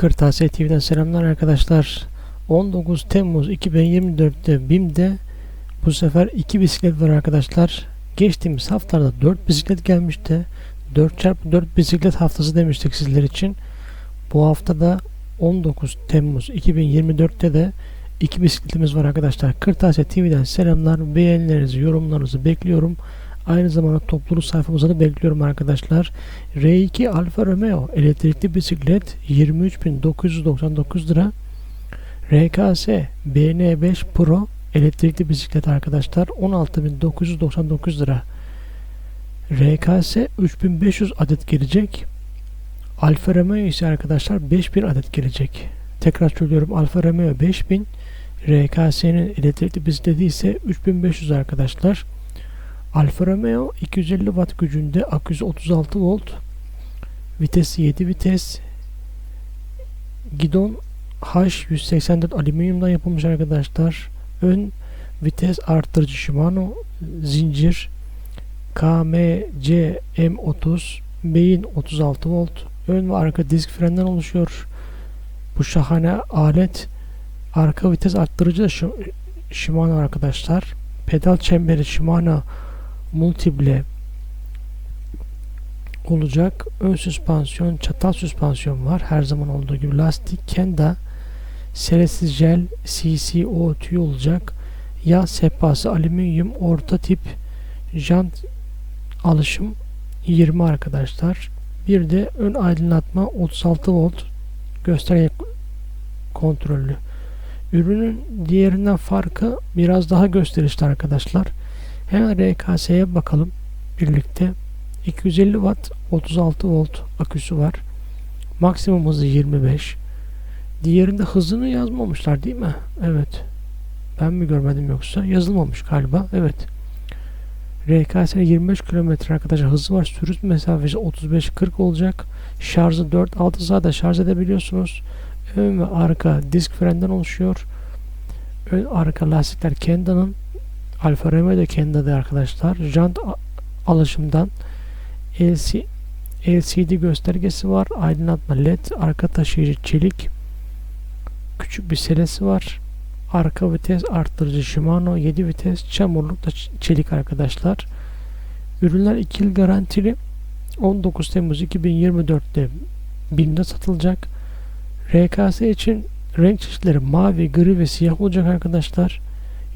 Kırtasiye TV'den selamlar arkadaşlar. 19 Temmuz 2024'te BİM'de bu sefer iki bisiklet var arkadaşlar. Geçtiğimiz haftalarda 4 bisiklet gelmişti. 4x4 bisiklet haftası demiştik sizler için. Bu haftada 19 Temmuz 2024'te de iki bisikletimiz var arkadaşlar. Kırtasiye TV'den selamlar. Beğenilerinizi, yorumlarınızı bekliyorum. Aynı zamanda topluluk sayfamıza da bekliyorum arkadaşlar. R2 Alfa Romeo elektrikli bisiklet 23.999 lira. RKS BN5 Pro elektrikli bisiklet arkadaşlar 16.999 lira. RKS 3500 adet gelecek. Alfa Romeo ise arkadaşlar 5000 adet gelecek. Tekrar söylüyorum Alfa Romeo 5000 RKS'nin elektrikli bisikleti ise 3500 arkadaşlar. Alfa Romeo 250 watt gücünde aküsü 36 volt. Vitesi 7 vites. Gidon H184 alüminyumdan yapılmış arkadaşlar. Ön vites arttırıcı Shimano zincir KMC M30 beyin 36 volt ön ve arka disk frenden oluşuyor. Bu şahane alet arka vites arttırıcı da Shi- Shimano arkadaşlar. Pedal çemberi Shimano Multiple olacak. Ön süspansiyon, çatal süspansiyon var. Her zaman olduğu gibi lastik Kenda seresiz jel CCO tüy olacak. Yağ sehpası alüminyum orta tip jant alışım 20 arkadaşlar. Bir de ön aydınlatma 36 volt gösterge kontrollü. Ürünün diğerinden farkı biraz daha gösterişli arkadaşlar. Hemen RKS'ye bakalım birlikte. 250 watt 36 volt aküsü var. Maksimum hızı 25. Diğerinde hızını yazmamışlar değil mi? Evet. Ben mi görmedim yoksa? Yazılmamış galiba. Evet. RKS 25 km arkadaşlar hızı var. Sürüş mesafesi 35-40 olacak. Şarjı 4-6 saatte şarj edebiliyorsunuz. Ön ve arka disk frenden oluşuyor. Ön arka lastikler Kenda'nın Alfa Romeo da Kenda'da arkadaşlar. Jant alışımdan LC, LCD göstergesi var. Aydınlatma LED. Arka taşıyıcı çelik. Küçük bir selesi var. Arka vites arttırıcı Shimano 7 vites çamurluk da çelik arkadaşlar. Ürünler 2 yıl garantili. 19 Temmuz 2024'te BİM'de satılacak. RKS için renk çeşitleri mavi, gri ve siyah olacak arkadaşlar.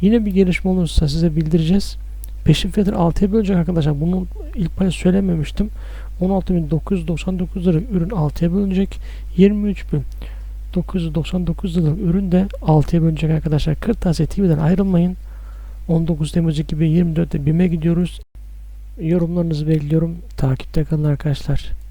Yine bir gelişme olursa size bildireceğiz. Peşin fiyatını 6'ya bölecek arkadaşlar. Bunu ilk başta söylememiştim. 16.999 lira ürün 6'ya bölünecek. 23.999 lira ürün de 6'ya bölünecek arkadaşlar. Kırtasiye TV'den ayrılmayın. 19 Temmuz 2024'te BİM'e gidiyoruz. Yorumlarınızı bekliyorum. Takipte kalın arkadaşlar.